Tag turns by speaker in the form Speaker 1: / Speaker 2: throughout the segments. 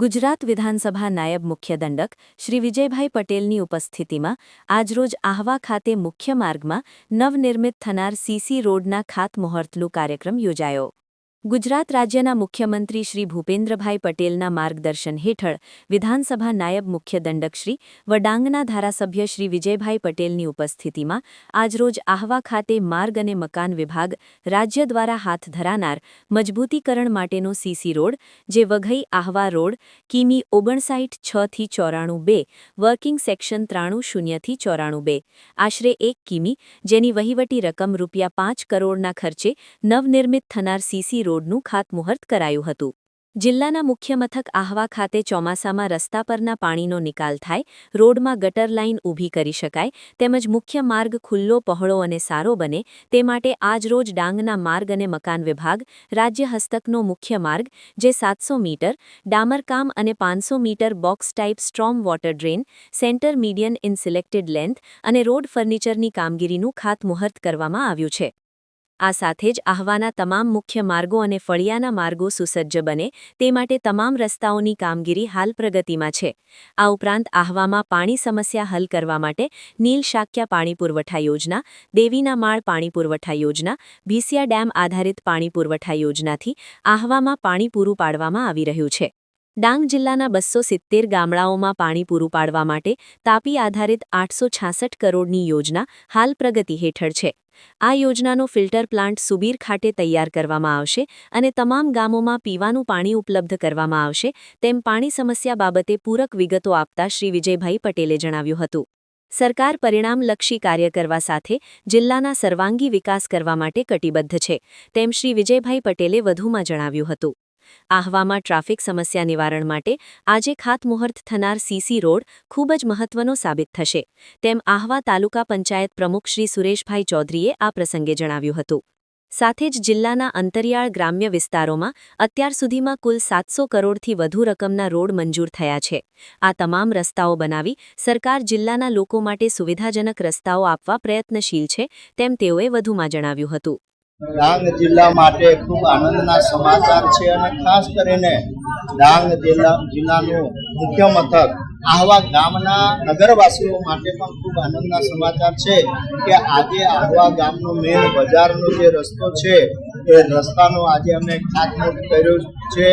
Speaker 1: ગુજરાત વિધાનસભા નાયબ મુખ્ય દંડક શ્રી વિજયભાઈ પટેલની ઉપસ્થિતિમાં આજરોજ આહવા ખાતે મુખ્ય માર્ગમાં નવનિર્મિત થનાર સીસી રોડના ખાતમુહૂર્તનું કાર્યક્રમ યોજાયો. ગુજરાત રાજ્યના મુખ્યમંત્રી શ્રી ભૂપેન્દ્રભાઈ પટેલના માર્ગદર્શન હેઠળ વિધાનસભા નાયબ મુખ્ય દંડક શ્રી વડાંગના ધારાસભ્ય શ્રી વિજયભાઈ પટેલની ઉપસ્થિતિમાં આજરોજ આહવા ખાતે માર્ગ અને મકાન વિભાગ રાજ્ય દ્વારા હાથ ધરાનાર મજબૂતીકરણ માટેનો સીસી રોડ, જે વઘઈ આહવા રોડ, કિમી ઓગણસાઠથી ચોરાણું બે, વર્કિંગ સેક્શન ત્રાણું શૂન્યથી ચોરાણું બે, આશરે એક કિમી, જેની વહીવટી રકમ રૂપિયા પાંચ કરોડના ખર્ચે નવનિર્મિત થનાર સીસી રોડનું ખાતમુહૂર્ત કરાયું હતું. જિલ્લાના મુખ્ય મથક આહવા ખાતે ચોમાસામાં રસ્તા પરના પાણીનો નિકાલ થાય, રોડમાં ગટર લાઇન ઊભી કરી શકાય, તેમજ મુખ્ય માર્ગ ખુલ્લો, પહોળો અને સારો બને, તે માટે આજરોજ ડાંગના માર્ગ અને મકાન વિભાગ, રાજ્ય હસ્તકનો મુખ્ય માર્ગ, જે સાતસો મીટર ડામરકામ અને પાંચસો metre box type storm water drain, centre median in selected length અને રોડ ફર્નિચરની કામગીરીનું ખાતમુહૂર્ત કરવામાં આવ્યું છે. આ સાથે જ આહવાના તમામ મુખ્ય માર્ગો અને ફળિયાના માર્ગો સુસજ્જ બને, તે માટે તમામ રસ્તાઓની કામગીરી હાલ પ્રગતિમાં છે. આ ઉપરાંત આહવામાં પાણી સમસ્યા હલ કરવા માટે નીલ શાક્યા પાણી પુરવઠા યોજના, દેવીના માળ પાણી પુરવઠા યોજના, ભીસિયા ડેમ આધારિત પાણી પુરવઠા યોજનાથી આહવામાં પાણી પૂરું પાડવામાં આવી રહ્યું છે. ડાંગ જિલ્લાના બસો સિત્તેર ગામડાઓમાં પાણી પૂરું પાડવા માટે તાપી આધારિત આઠસો છાસઠ કરોડની યોજના હાલ પ્રગતિ હેઠળ છે. આ યોજનાનો ફિલ્ટર પ્લાન્ટ સુબીર ખાતે તૈયાર કરવામાં આવશે અને તમામ ગામોમાં પીવાનું પાણી ઉપલબ્ધ કરવામાં આવશે, તેમ પાણી સમસ્યા બાબતે પૂરક વિગતો આપતા શ્રી વિજયભાઈ પટેલે જણાવ્યું હતું. સરકાર પરિણામલક્ષી કાર્ય કરવા સાથે જિલ્લાના સર્વાંગી વિકાસ કરવા માટે કટિબદ્ધ છે, તેમ શ્રી વિજયભાઈ પટેલે વધુમાં જણાવ્યું હતું. આહવામાં ટ્રાફિક સમસ્યા નિવારણ માટે આજે ખાતમુહૂર્ત થનાર સીસી રોડ ખૂબ જ મહત્વનો સાબિત થશે. તેમ આહવા તાલુકા પંચાયત પ્રમુખ શ્રી સુરેશભાઈ ચૌધરીએ આ પ્રસંગે જણાવ્યું હતું. સાથે જ જિલ્લાના અંતરિયાળ ગ્રામ્ય વિસ્તારોમાં અત્યાર સુધીમાં કુલ સાતસો કરોડથી વધુ રકમના રોડ મંજૂર થયા છે. આ તમામ રસ્તાઓ બનાવી સરકાર જિલ્લાના લોકો માટે સુવિધાજનક રસ્તાઓ આપવા પ્રયત્નશીલ છે, તેમ તેઓએ વધુમાં જણાવ્યું હતું.
Speaker 2: ડાંગ જિલ્લા માટે ખૂબ આનંદના સમાચાર છે અને ખાસ કરીને ડાંગ જિલ્લા જિલ્લાનું મુખ્ય મથક આહવા ગામના નગરવાસીઓ માટે પણ ખૂબ આનંદના સમાચાર છે કે આજે આહવા ગામનો મેન બજારનો જે રસ્તો છે એ રસ્તાનો આજે અમે ખાતમુહૂર્ત કર્યું છે.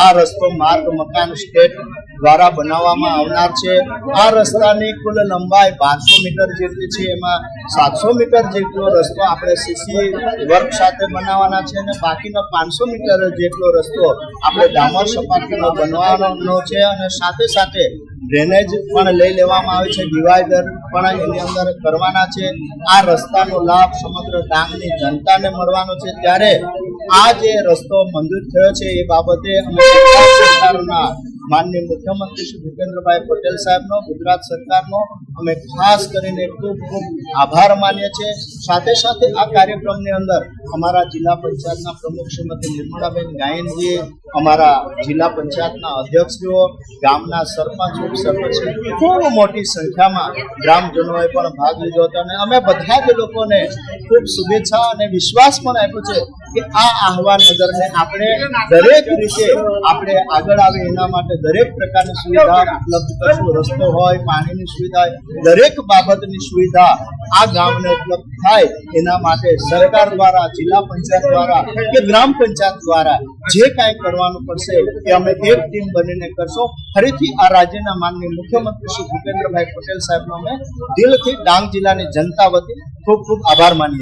Speaker 2: આ રસ્તો માર્ગ, મકાન, સ્ટેટ દ્વારા બનાવવામાં આવનાર છે. આ રસ્તાની કુલ લંબાઈ બારસો મીટર જેટલી છે. એમાં સાતસો મીટર જેટલો રસ્તો આપણે સીસી વર્ક સાથે બનાવવાના છે અને બાકીનો પાંચસો મીટર જેટલો રસ્તો આપણે ડામર સપાટીનો બનવાનો છે અને સાથે સાથે ડ્રેનેજ પણ લઈ લેવામાં આવે છે. ડિવાઈડર પણ એની અંદર કરવાના છે. આ રસ્તાનો લાભ સમગ્ર ડાંગની જનતાને મળવાનો છે. ત્યારે આ જે રસ્તો મંજૂર થયો છે, એ બાબતે માનનીય મુખ્યમંત્રી શ્રી ભૂપેન્દ્રભાઈ પટેલ સાહેબનો, ગુજરાત સરકારનો અમે ખાસ કરીને ખૂબ ખૂબ આભાર માનીએ છીએ. સાથે સાથે આ કાર્યક્રમની અંદર અમારા જિલ્લા પંચાયતના પ્રમુખ શ્રીમતી નિર્મળાબેન ગાયનજી અમારા જિલ્લા પંચાયતના અધ્યક્ષશ્રીઓ ગામના સરપંચ ઉપસરપંચ ખૂબ મોટી સંખ્યામાં ગ્રામજનોએ પણ ભાગ લીધો હતો અને અમે બધા જ લોકોને ખૂબ શુભેચ્છા અને વિશ્વાસ પણ આપ્યો છે કે આ આહવાન નગરને આપણે દરેક રીતે આપણે આગળ આવે એના માટે દરેક પ્રકારની સુવિધા ઉપલબ્ધ કરશું. રસ્તો હોય, પાણીની સુવિધા દરેક બાબતની સુવિધા આ ગામને ઉપલબ્ધ થાય એના માટે સરકાર દ્વારા, જિલ્લા પંચાયત દ્વારા કે ગ્રામ પંચાયત દ્વારા જે કાંઈ કરવાનું પડશે એ અમે એક ટીમ બનીને કરશો. ફરીથી આ રાજ્યના માનનીય મુખ્યમંત્રી શ્રી ભૂપેન્દ્રભાઈ પટેલ સાહેબનો અમે દિલથી ડાંગ જિલ્લાની જનતા વતી ખૂબ ખૂબ આભાર માનીએ